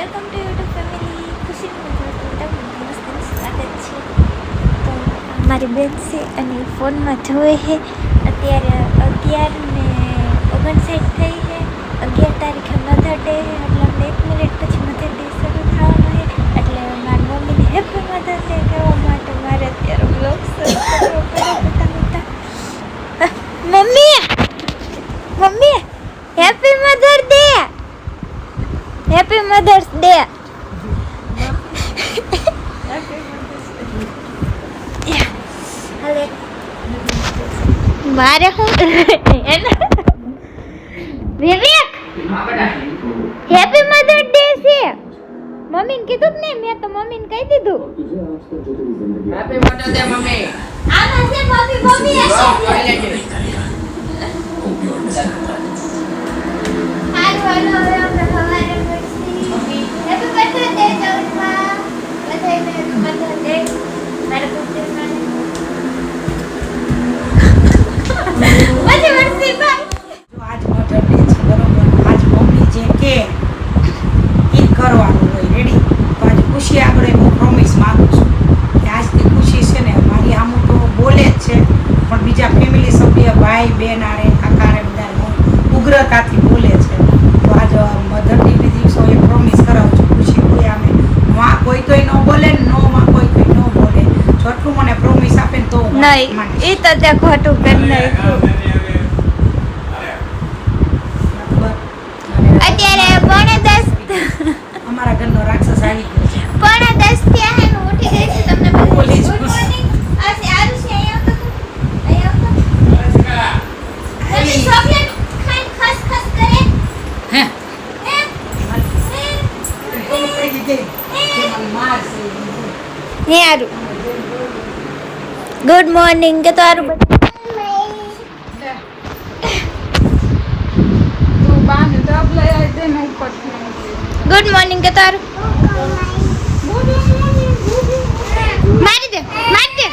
Welcome to YouTube family ખુશીનું મજા તમને નમસ્તે સ્વાગત છે. તો મારી બેન છે અને ફોનમાં જોવે છે. અત્યારે અગિયાર ને ઓગણસાઠ થઈ છે. અગિયાર તારીખે મધર ડે છે. એટલે અમને એક મિનિટ પછી મધર ડે શરૂ થવાનો છે. એટલે મારી મમ્મીને હેપી મધર ડે કહેવા માટે મારે અત્યારે બ્લોગ શરૂ કરવો પડે બધા બધા મમ્મી mummy happy mother day happy mother's day મારે શું વિવેક હેપી મધર ડે છે મમ્મીને કીધું કે નહીં મેં તો મમ્મીને કહી દીધું હેપી મધર ડે મમ્મી આમાં છે મમ્મી મમ્મી જો હશે જોઈ લેજે હારું હાલો બીજા ફેમિલી સભ્ય ભાઈ બેન આરે કાકાને બધાને ઉગ્રતાથી બોલે છે તો આજ મધર ડેને દિવસો એ પ્રોમિસ કરાવું છું ખુશી કોઈ આમે માં કોઈ નો ન બોલે નો માં કોઈ કોઈ ન બોલે. જો આટલું મને પ્રોમિસ આપે ને તો નહીં એ તો ત્યાં ખોટું કરી નાખ્યું અત્યારે પોણે દસ અમારા ઘરનો રાક્ષસ આવી ગયો છે પોણા દસ થયા હે હું ઉઠી ગઈ છું તમને બધાને બોલી જ ગુડ ખુશ. મોર્નિંગ આ છે આરુષ અહીંયા આવતો તું અહીંયા આવતો મમ્મી ચોકલેટ ખાઈને ખસ ખસ કરે હે હે? હે આરુ ગુડ મોર્નિંગ કે તારું ગુડ મોર્નિંગ કે તારું મારી દે મારી દે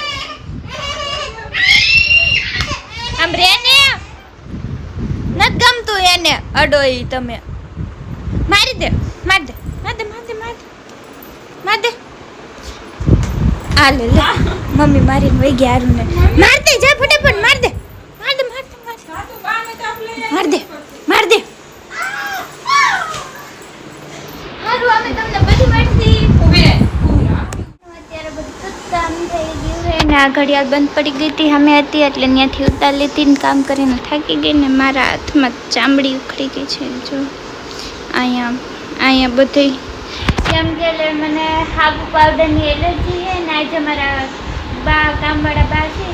આમ રે ને નથી ગમતું એને અડોઈ તમે. મારી દે, માર દે, મારી દે, માર દે માર દે માર દે. આ લે લે. મમ્મી મારી વહી ગયા હારું ને માર દે જા ફટાફટ માર દે. માર દે માર દે માર દે. માર દે હારું અમે તમને અત્યારે બધું કામ થઈ ગયું છે ને આ ઘડિયાળ બંધ પડી ગઈ હતી અમે હતી એટલે ત્યાંથી ઉતારી લીધી ને કામ કરીને થાકી ગઈ ને મારા હાથમાં ચામડી ઉખડી ગઈ છે જો. અહીંયા અહીંયા બધી કેમ કે એટલે મને હાબુ પાવડરની એલર્જી છે ને આજે મારા બા કામવાળા બા છે,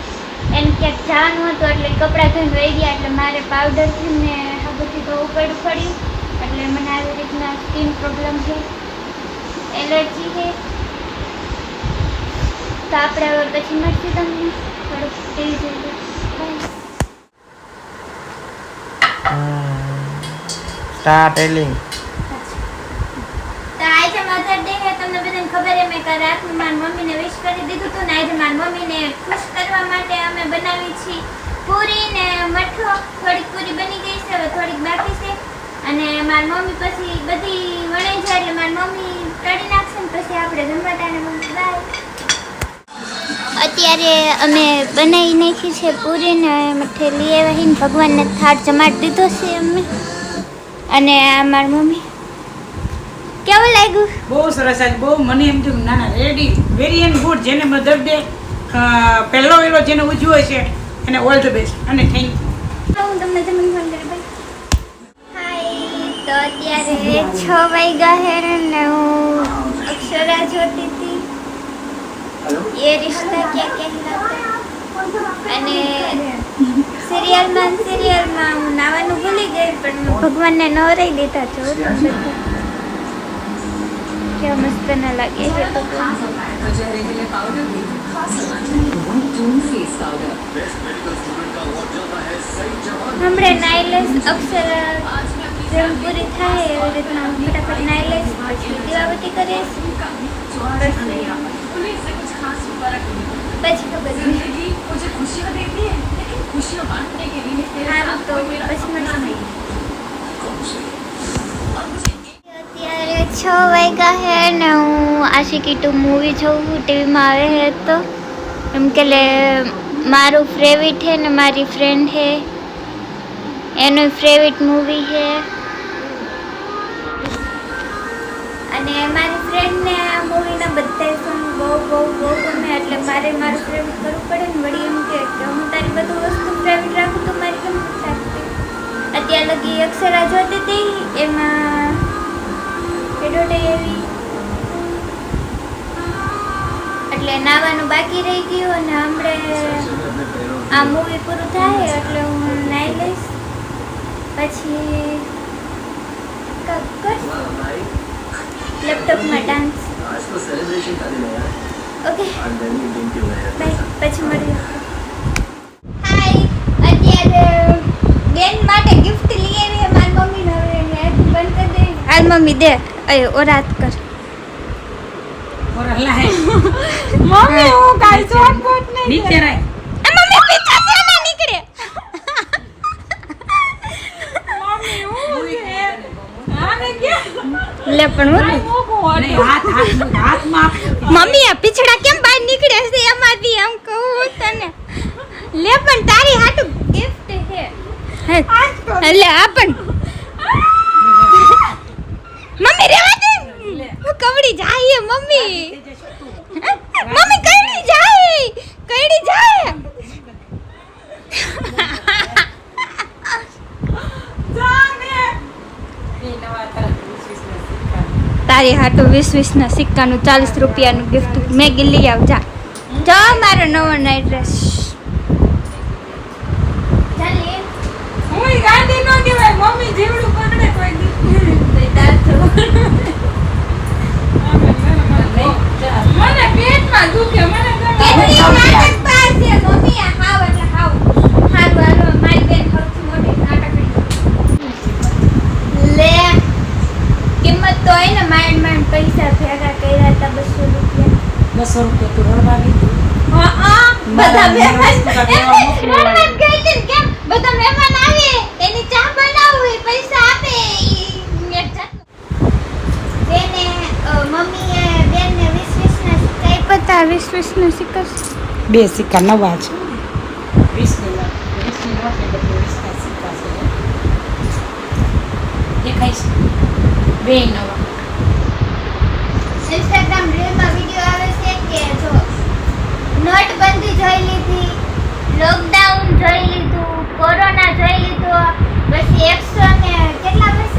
એને ક્યાંક જવાનું હતું એટલે કપડાં ધોઈને વહી ગયા એટલે મારે પાવડરથી ને હાબુથી તો પડ્યું પડ્યું એટલે મને આવી રીતના સ્કિન પ્રોબ્લેમ છે, એલર્જી છે. તો આપણે હવે પછી મળશું તમને થોડુંક ટીવી સ્ટાર્ટ ટેલિંગ તો આજે મધર ડે છે તમને બધાને મેં રાતનું મારી મમ્મીને વિશ કરી દીધું હતું ને આજે મારી મમ્મીને ખુશ કરવા માટે અમે બનાવી છે પૂરી ને મઠો, થોડીક પૂરી બની ગઈ છે, હવે થોડીક બાકી છે. અને મારી મમ્મી પછી બધી વણાઈ જાય એટલે મારી મમ્મી તળી નાખશે ને પછી આપણે જમવા ને મમ્મી બાય અત્યારે અમે બનાવી નાખી છે પૂરી ને મઠે લઈ આવીને ભગવાનને થાળ જમાડી દીધો છે અમે. અને આ મારી મમ્મી કેવું લાગ્યું? બહુ સરસ આજ બહુ મને એમ થયું ના ના રેડી વેરી એન્ડ ગુડ જેને મધર ડે પહેલો વેલો જેને ઉજવ્યો છે એને ઓલ ધ બેસ્ટ અને થેન્ક યુ હું તમને જમણ ફોન કરી ભાઈ. હાય તો અત્યારે છ વાગ્યા છે ને હું અક્ષરા જોતી હતી. એ રિશ્તા ક્યાં કહેલાતા અને સિરિયલમાં સિરિયલમાં હું નાવાનું ભૂલી ગઈ પણ ભગવાનને ન રહી દેતા છો કેવા મસ્ત ના લાગે છે ભગવાન હમણાં નાઇલેસ અક્ષર જેમ પૂરી થાય એવી રીતના હું ફટાફટ નાઇલેસ પછી દીવાબત્તી કરીશ પછી પછી ખબર નહીં. સારું તો પછી મળીશું. અત્યારે છ વાગ્યા હે ને હું આશિકી ટુ મૂવી જોઉં, ટીવીમાં આવે હે તો? એમ કે લે, મારું ફેવરિટ હે ને મારી ફ્રેન્ડ હે. એનું ફેવરિટ મૂવી હે. અને મારી ફ્રેન્ડને આ મૂવીના બધા સોંગ બહુ બહુ બહુ ગમે, એટલે મારે મારું ફેવરિટ કરવું પડે ને વળી એમ કે હું તારી બધું વસ્તુ ફેવરિટ રાખું તો મારી કેમ રાખતી? અત્યાર લગી અક્ષરા જોતી હતી, એમાં ખેડૂટે એવી. એટલે નાવાનું બાકી રહી ગયું અને હમણાં આ મૂવી પૂરું થાય એટલે હું નાહી લઈશ. પછી લેપટોપમાં ડાન્સ ઓકે પછી મળીએ. હાય અત્યારે બેન માટે ગિફ્ટ લઈ આવી મારી હવે બંધ કરી દે. મમ્મી દે. અય ઓરાત કર. હે મમ્મી હું કાઈ શોર્ટકટ નહીં નીચે એ મમ્મી પીછા છે ના નીકળે. મમ્મી હું છે? આને ક્યાં? લે પણ હું હાથ હાથ હાથમાં. મમ્મી આ પીછડા કેમ બહાર નીકળે છે એમાંથી? એમ કહું તને. લે પણ તારી હાટુ ગિફ્ટ હે એટલે આ પણ. મમ્મી રેવા દે હું કવડી જાય મમ્મી. મમ્મી કઈડી જાય કઈડી જાય. એ તારી હાટુ વીસ સિક્કાનું ચાલીસ રૂપિયાનું ગિફ્ટ મેગી લઈ આવ જા જા મારો નવો નાઇટ ડ્રેસ ચાલી હું ગાંધી નો કહેવાય મમ્મી જીવડું પકડે કોઈ દી મને પેટમાં દુખે મને કેટલી ગમે. નાટક બાજ છે મમ્મી આ હાવ એટલે હાવ હારું હાલો મારી બેન સૌથી મોટી નાટકડી લે કિંમત તો હોય ને માંડ માંડ પૈસા ભેગા કર્યા હતા બસો બસો તું રડવા ગઈ તી? હા હા બધા મહેમાન ગઈ હતી કેમ? બધા મહેમાન આવે એની ચા બનાવું પૈસા આપે. બેને મમ્મીએ બેનને વીસ વીસ ના સિક્કા પતા વીસ વીસ સિક્કા બે સિક્કા નવા છે. વીસની વીસની વીસના છે. બે નવા ઇન્સ્ટાગ્રામ રીલમાં વિડિયો આવે છે કે જો નોટબંધી જોઈ લીધી લોકડાઉન જોઈ લીધું કોરોના જોઈ લીધો પછી એકસો ને કેટલા વર્ષે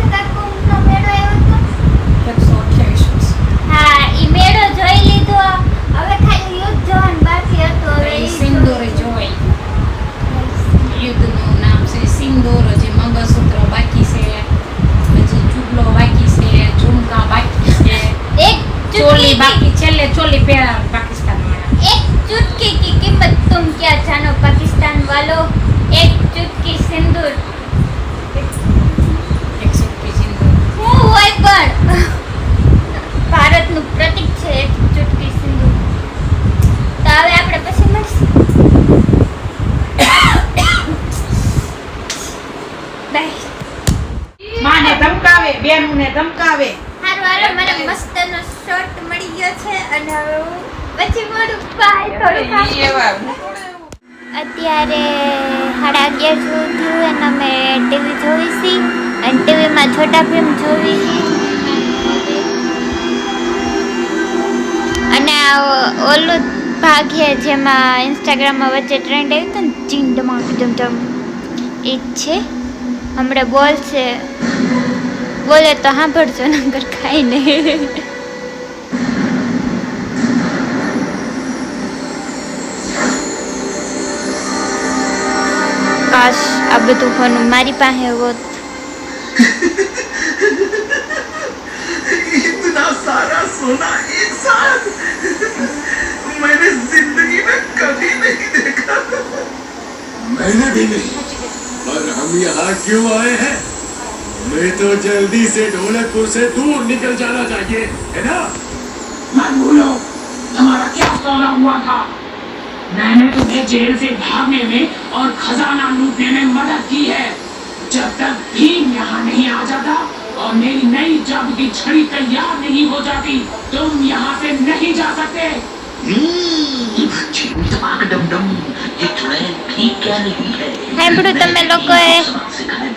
બાય માને ને ધમકાવે. હારું હાલો મને મસ્તનો શોર્ટ મળી ગયો છે અને હવે હું પછી મોડું બાય થોડું કામ અત્યારે સાડા અગિયાર જેવું થયું અને અમે ટીવી જોઈ છી. અને ટીવીમાં છોટા ફિલ્મ જોવી અને ઓલું ભાગ છે જેમાં ઇન્સ્ટાગ્રામમાં વચ્ચે ટ્રેન્ડ આવ્યું હતું ને ચીંડમાં ડમ એ જ છે. હમણાં બોલશે બોલે તો સાંભળજો નગર ખાઈ નહીં કાશ આ બધું ફોન મારી પાસે હોત इतना सारा सोना एक साथ मैंने जिंदगी में कभी नहीं देखा मैंने भी नहीं पर हम यहाँ क्यों आए हैं हमें तो जल्दी से ढोलकपुर से दूर निकल जाना चाहिए है ना? मत भूलो। हमारा क्या सौदा हुआ था? मैंने तुम्हें जेल से भागने में और खजाना लूटने में मदद की है। जब तक भीम यहाँ नहीं आ जाता और मेरी नई जब की छड़ी तैयार नहीं हो जाती तुम यहाँ से नहीं जा सकते।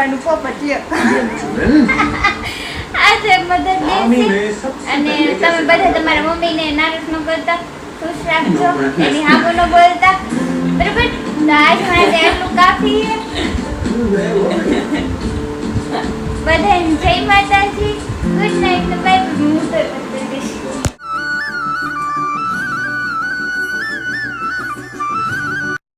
કરવાનું પોપટ લ્યો મધર ડે અને તમે બધા તમારા મમ્મીને નારસ ન કરતા ખુશ રાખજો એની હામો ન બોલતા. બરાબર? આજ માટે આટલું કાફી છે. બધાને જય માતાજી. ગુડ નાઇટ બાય હું